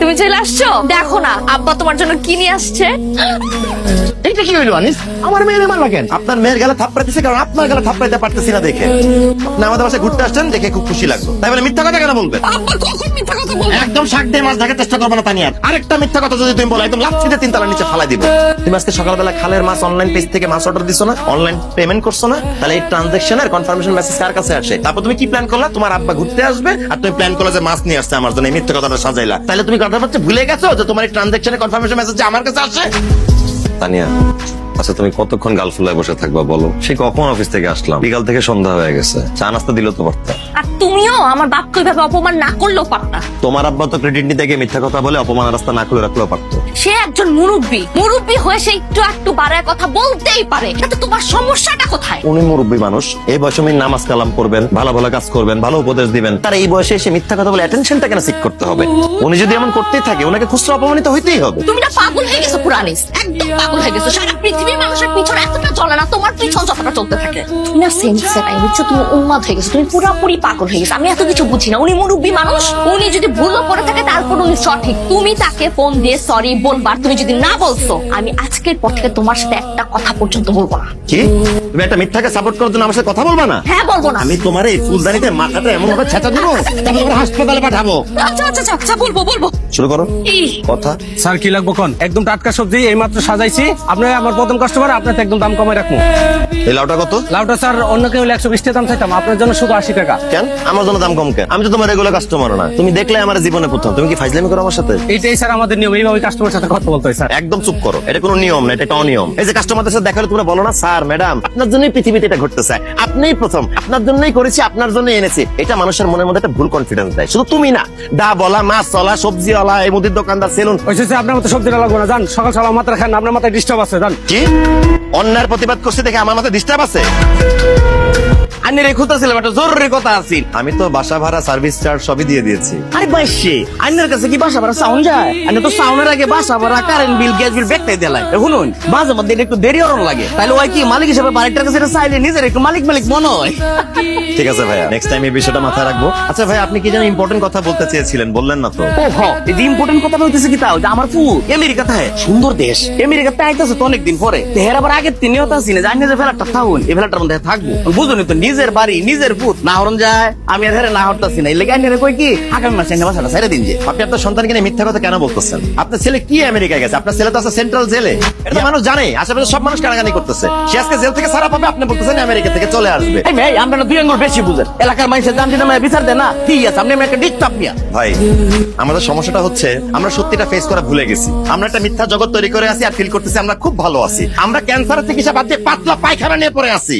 তুমি চলে আসছো? দেখো না আব্বা তোমার জন্য কি নিয়ে আসছে? এইটা কি হইল আনিস? আমার মেয়ের মারলা কেন? আপনার মেয়ের গেলে থাপড়াইতেছে কারণ আপনার গেলে পারতেছি না দেখে। আপনি আমাদের বাসায় ঘুরতে আসছেন দেখে খুব খুশি লাগল। তাই বলে মিথ্যা কথা কেন বলবেন? আব্বা কখন মিথ্যা কথা বলবে একদম শাক দিয়ে মাছ ঢাকার চেষ্টা করব না তানিয়ার। আরেকটা মিথ্যা কথা যদি তুমি বলো একদম লাচ্ছিতে তিন তালার নিচে ফালাই দিব। তুমি আজকে সকালবেলা খালের মাছ অনলাইন পেজ থেকে মাছ অর্ডার দিছো না? অনলাইন পেমেন্ট করছ না? তাহলে এই ট্রানজাকশনের কনফার্মেশন মেসেজ কার কাছে আসে? তারপর তুমি কি প্ল্যান করলা? তোমার আব্বা ঘুরতে আসবে আর তুমি প্ল্যান করলা যে মাছ নিয়ে আসছে আমার জন্য। এই মিথ্যা কথাটা সাজাইলা। তাহলে তুমি কথা হচ্ছে ভুলে গেছো যে তোমার এই ট্রানজাকশনের কনফার্মেশন মেসেজ আমার কাছে আসে? তানিয়া আচ্ছা তুমি কতক্ষণ গালফুলায় বসে থাকবা বলো? সে কখন অফিস থেকে আসলাম? বিকাল থেকে সন্ধ্যা হয়ে গেছে। চা নাস্তা দিলো তো পারতা আর তুমিও আমার বাপকে ওইভাবে অপমান না করলেও পারতা। তোমার আব্বা তো ক্রেডিট নিতে গিয়ে মিথ্যা কথা বলে অপমান রাস্তা না খুলে রাখলেও পারতো। সে একজন মুরব্বী। মুরব্বী হয়ে সে একটু একটু বাড়ায় কথা বলতেই পারে। কিন্তু তোমার সমস্যাটা কোথায়? উনি মুরব্বী মানুষ। এই বয়সে উনি নামাজ কালাম করবেন ভালো ভালো কাজ করবেন ভালো উপদেশ দিবেন। তার এই বয়সে এসে মিথ্যা কথা বলে অ্যাটেনশনটা কেন সিক করতে হবে? উনি যদি এমন করতেই থাকে ওনাকে খুচরা অপমানিত হইতেই হবে। তুমি না পাগল হয়ে গেছো পুরানিস। একদম পাগল হয়ে গেছো। সারা পৃথিবীর মানুষের পিছনে এতটা চলে না তোমার পিছন যতটা চলতে থাকে। তুমি না সেন্সে তুমি উন্মাদ হয়ে গেছো। তুমি পুরোপুরি পাগল হয়ে গেছে। আমি এত কিছু বুঝি না। উনি মুরব্বী মানুষ। উনি যদি ভুলও করে থাকে, তারপর উনি সঠিক। তুমি তাকে ফোন দিয়ে সরি বলবার। তুমি যদি না বলছো, আমি আজকের পর থেকে তোমার সাথে একটা কথা পর্যন্ত বলব না। কি? তুমি একটা মিথ্যাকে সাপোর্ট করার জন্য আমার সাথে কথা বলবা না? হ্যাঁ বলব না। আমি তোমার এই ফুলদানিতে মাথাটা এমন ভাবে ছেঁচা দিব তারপর হাসপাতালে পাঠাবো। আচ্ছা আচ্ছা আচ্ছা, আচ্ছা বলব বলব। শুরু করো। কথা। স্যার কি লাগবো কোন? একদম টাটকা সবজি এই মাত্র সাজাইছি। আপনি আমার প্রথম কাস্টমার আপনার তো একদম দাম কমাই রাখব। এই লাউটা কত? লাউটা স্যার অন্য কেউ হলে একশো বিশ টাকা দাম চাইতাম। আপনার জন্য শুধু আশি টাকা। কেন? আমার জন্য দাম কম কেন? আমি তো তোমার রেগুলার কাস্টমার না। তুমি দেখলে আমার জীবনে প্রথম। তুমি কি ফাইজলামি করো আমার সাথে? এইটাই স্যার আমাদের নিয়ম। এইভাবে কাস্টমার সাথে কথা বলতে হয় স্যার। একদম চুপ করো। এটা কোনো নিয়ম না এটা একটা অনিয়ম। এই যে কাস্টমারদের সাথে দেখালে তোমরা বলো না স্যার ম্যাডাম আপনার জন্যই পৃথিবীতে এটা ঘটতেছে। আপনিই প্রথম। আপনার জন্যই করেছি আপনার জন্যই এনেছি। এটা মানুষের মনের মধ্যে একটা ভুল কনফিডেন্স দেয়। শুধু তুমি না দা বলা মাছ চলা সবজি ওলা এই মুদির দোকানদার সেলুন। আপনার মতো সবজি লাগবো না যান সকাল সকাল মাত্রা খান আপনার মাথায় ডিস্টার্ব আছে জান কি? অন্যার প্রতিবাদ করছে দেখে আমার মাথায় ডিস্টার্ব আছে? আনি রে খুঁজতেছিলাম একটা জরুরি কথা আছিল আমি তো বাসা ভাড়া সার্ভিস চার্জ সবই দিয়ে দিয়েছি। আরে বাইশে আইনের কাছে কি বাসা ভাড়া সাউন্ড যায়? আইনে তো সাউন্ডের আগে বাসা ভাড়া current bill gas bill বেকটাই Delai শুনুন মাঝে মধ্যে একটু দেরি অরণ লাগে। তাহলে ওই কি মালিক হিসেবে বাড়িটার কাছে এটা চাইলে নিজের একটু মালিক মালিক মনে হয়? ঠিক আছে ভাইয়া নেক্সট টাইম এই বিষয়টা মাথায় রাখব। আচ্ছা ভাই আপনি কি যেন ইম্পর্টেন্ট কথা বলতে চেয়েছিলেন বললেন না তো? ও হ এই যে ইম্পর্টেন্ট কথা বলতেছে কি তাও? যে আমার ফুল আমেরিকাতে হয় সুন্দর দেশ। আইতেছে তো অনেকদিন পরে। তেহের আবার আগের তিন নিয়ত আছি না জানি যে ফেলারটা থাকুন এই ফেলারটার মধ্যে থাকব। বুঝুনি তো নিজের বাড়ি নিজের পুত। না হরণ যায় আমি আর হেরে না হরতাছি না। লেগে আইনে কই কি? আগামী মাসে এনে বাসাটা ছেড়ে দিন যে। আপনি আপনার সন্তানকে নিয়ে মিথ্যা কথা কেন বলতেছেন? আপনার ছেলে কি আমেরিকায় গেছে? আপনার ছেলে তো আছে সেন্ট্রাল জেলে। এটা মানুষ জানে। আশেপাশে সব মানুষ কানাকানি করতেছে। সে আজকে জেল থেকে সারা পাবে আপনি বলতেছেন আমেরিকা থেকে চলে আসবে। এই মেয়ে আমরা দুই আঙ্গুল বেশি বুঝেন। এলাকার মানুষের দাম দিতে মানে বিচার দেয় না? ঠিক আছে? আপনি একটা ডিস্টার্ব নিয়া। ভাই আমাদের সমস্যাটা হচ্ছে আমরা সত্যিটা ফেস করা ভুলে গেছি। আমরা একটা মিথ্যা জগৎ তৈরি করে আছি আর ফিল করতেছি আমরা খুব ভালো আছি। আমরা ক্যান্সারের চিকিৎসা বাদ দিয়ে পাতলা পায়খানা নিয়ে পড়ে আছি।